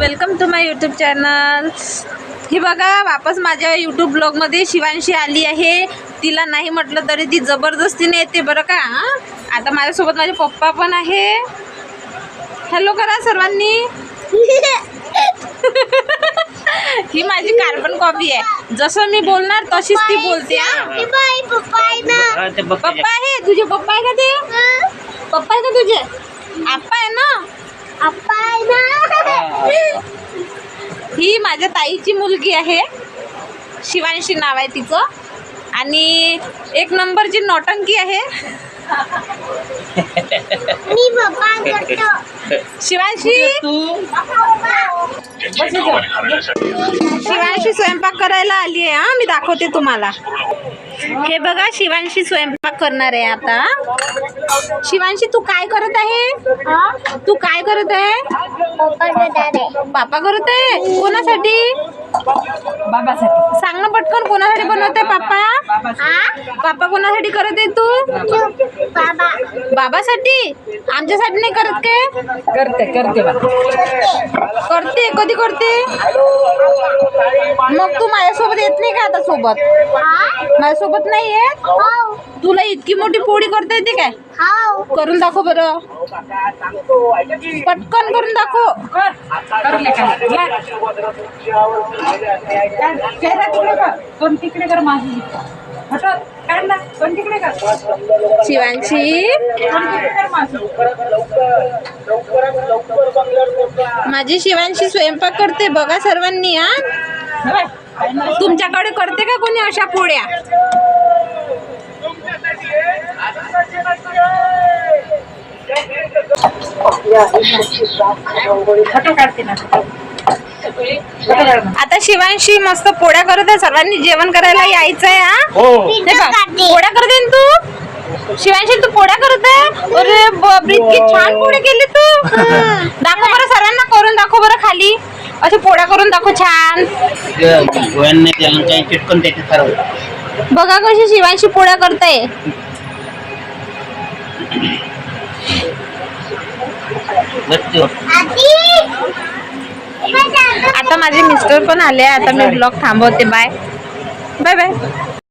Welcome to my YouTube channel ही बघा वापस माझ्या यूट्यूब ब्लॉगमध्ये शिवांशी आली आहे. तिला नाही म्हटलं तरी ती जबरदस्तीने येते बरं का हं? आता माझ्यासोबत माझे पप्पा पण आहे. हॅलो करा सर्वांनी. ही माझी कार्बन कॉपी आहे. जसं मी बोलणार तशीच ती बोलते हा? पप्पा आहे तुझे पप्पा आहे का ते? पप्पा आहे का तुझे? आप्पा आहे ना? ही माझ्या ताईची मुलगी आहे. शिवांशी नाव आहे तिचं. आणि एक नंबरची नौटंकी आहे. शिवांशी? शिवांशी स्वयंपाक करायला आली आहे हा? मी दाखवते तुम्हाला. हे बघा शिवांशी स्वयंपाक करणार आहे आता. शिवांशी तू काय करत आहे? तू काय करत आहे? पापा करत? आहे कोणासाठी? बाबासाठी. सांग ना पटकन कोणासाठी बनवत आहे पापा पापा कोणासाठी करत आहे तू बाबासाठी? आमच्यासाठी नाही करत काय? करते करते करते कधी करते? मग तू माझ्यासोबत येत नाही का आता सोबत? माझ्यासोबत नाही येत? तुला इतकी मोठी पोळी करता येते काय? करून दाखव बरं. पटकन करून दाखव. तिकडे कर माझी शिवांशी? माझी शिवांशी स्वयंपाक करते बघा सर्वांनी हा. तुमच्याकडे करते का कोणी अशा पोळ्या. आता शिवांशी मस्त पोळ्या करत आहे सर्वांनी जेवण करायला यायचं आहे हा. हो बघ, पोळ्या करते तू? शिवांशी तू पोळ्या करत आहे? अरे बापरे इतकी छान पोळ्या केली तू. दाखव बरं सर्वांना करून दाखव बरं खाली. असे पोळ्या करून दाखव छान. गोव्यांनी त्याला काही चिटकून त्याचे सर्व. बघा कशी शिवांशी पोळ्या करताय बच्चो आता माझे मिस्टर पण आले आता मी ब्लॉग थांबवते बाय. Bye bye.